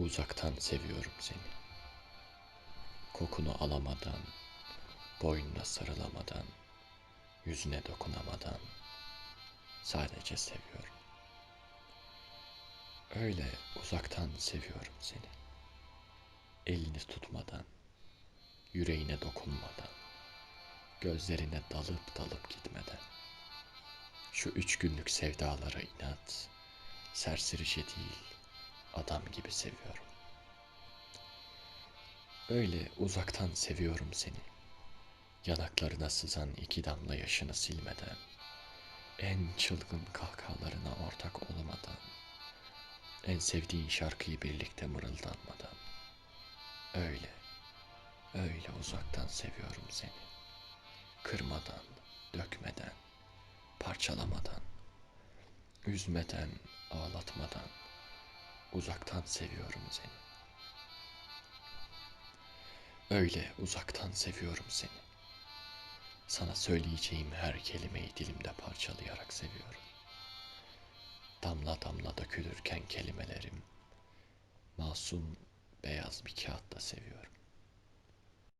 Uzaktan seviyorum seni. Kokunu alamadan, boynuna sarılamadan, yüzüne dokunamadan sadece seviyorum. Öyle uzaktan seviyorum seni. Elini tutmadan, yüreğine dokunmadan, gözlerine dalıp dalıp gitmeden. Şu üç günlük sevdalara inat, serserice değil, adam gibi seviyorum. Öyle uzaktan seviyorum seni. Yanaklarına sızan iki damla yaşını silmeden, en çılgın kahkahalarına ortak olamadan, en sevdiğin şarkıyı birlikte mırıldanmadan. Öyle, öyle uzaktan seviyorum seni. Kırmadan, dökmeden, parçalamadan, üzmeden, ağlatmadan, uzaktan seviyorum seni. Öyle uzaktan seviyorum seni. Sana söyleyeceğim her kelimeyi dilimde parçalayarak seviyorum. Damla damla dökülürken kelimelerim, masum beyaz bir kağıtta seviyorum.